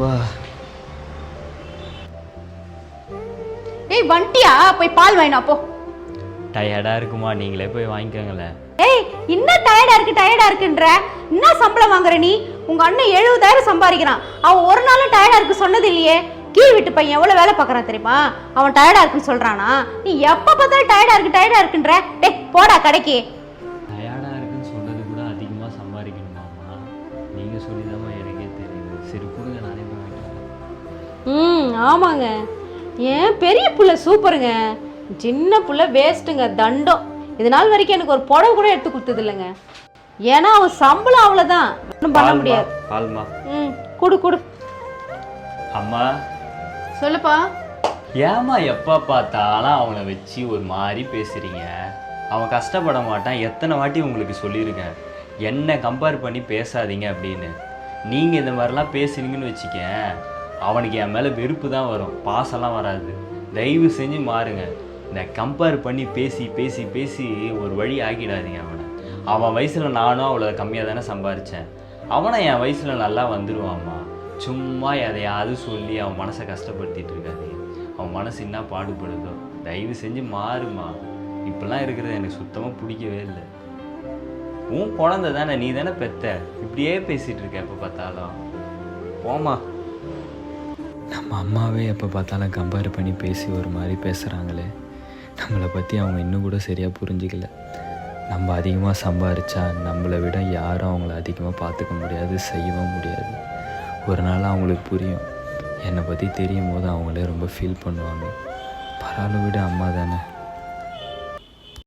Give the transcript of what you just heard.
வா. டேய் வண்டியா? போய் பால் வாங்கினா போ. டயர்டா இருக்குமா? நீங்களே போய் வாங்கிக்கோங்களேன். ஏய் இன்னும் டயர்டா இருக்கு டயர்டா இருக்குன்ற. இன்னும் சம்பளம் வாங்குற நீ? உங்க அண்ணன் எழுபதாயிரம் சம்பாதிக்கிறான். அவன் ஒரு நாளும் டயர்டா இருக்கு சொன்னது இல்லையே. கீழ் விட்டு பையன் எவ்வளவு வேலை பாக்குறான் தெரியுமா? அவன் டயர்டா இருக்குன்னு சொல்றானா? நீ எப்ப பார்த்தாலும் டயர்டா இருக்கு டயர்டா இருக்குன்ற. டேய் போடா கடைக்கு. டயர்டா இருக்குன்னு சொன்னது கூட அதிகமா சம்பாதிக்கணுமாமா நீங்க சொல்லிதாமா எனக்கே தெரியும் சரி ம் ஆமாங்க. ஏன் பெரிய புள்ள சூப்பருங்க. சின்ன புள்ள வேஸ்ட்டுங்க தண்டம். இது நாள் வரைக்கும் எனக்கு ஒரு புடவை கூட எடுத்து கொடுத்தது இல்லைங்க ஏன்னா அவன் சம்பளம் அவ்வளோதான் ஒன்றும் பண்ண முடியாது. பால்மா. ம் குடு குடு. அம்மா. சொல்லுப்பா. ஏம்மா எப்போ பார்த்தாலும் அவனை வச்சு ஒரு மாதிரி பேசுகிறீங்க அவன் கஷ்டப்பட மாட்டான். எத்தனை வாட்டி உங்களுக்கு சொல்லியிருக்கேன். என்ன கம்பேர் பண்ணி பேசாதீங்க அப்படின்னு. நீங்கள் இந்த மாதிரிலாம் பேசுனீங்கன்னு வச்சுக்கேன். அவனுக்கு என் மேலே வெறுப்பு தான் வரும். பாசம்லாம் வராது. தயவு செஞ்சு மாறுங்க. இந்த கம்பேர் பண்ணி பேசி பேசி பேசி ஒரு வழி ஆக்கிடாதீங்க அவனை. அவன் வயசில் நானும் அவ்வளோ கம்மியாக தானே சம்பாரித்தேன் அவனை என் வயசில் நல்லா வந்துடுவாம்மா சும்மா எதையாவது சொல்லி அவன் மனசை கஷ்டப்படுத்திட்டு இருக்காதீங்க. அவன் மனசு என்ன பாடுபடுதோ. தயவு செஞ்சு மாறுமா. இப்படிலாம் இருக்கிறது எனக்கு சுத்தமாக பிடிக்கவே இல்லை. உன் குழந்த தானே நீ தானே பெத்த. இப்படியே பேசிகிட்டு இருக்க எப்போ பார்த்தாலும். போமா நம்ம அம்மாவே எப்போ பார்த்தாலும் கம்பேர் பண்ணி பேசி ஒரு மாதிரி பேசுகிறாங்களே நம்மளை பற்றி அவங்க இன்னும் கூட சரியாக புரிஞ்சிக்கல. நம்ம அதிகமாக சம்பாரித்தா நம்மளை விட யாரும் அவங்கள அதிகமாக பார்த்துக்க முடியாது செய்யவும் முடியாது. ஒரு நாள் அவங்களுக்கு புரியும். என்னை பற்றி தெரியும் போது அவங்களே ரொம்ப ஃபீல் பண்ணுவாங்க. பரவாயில்ல விட அம்மா தானே.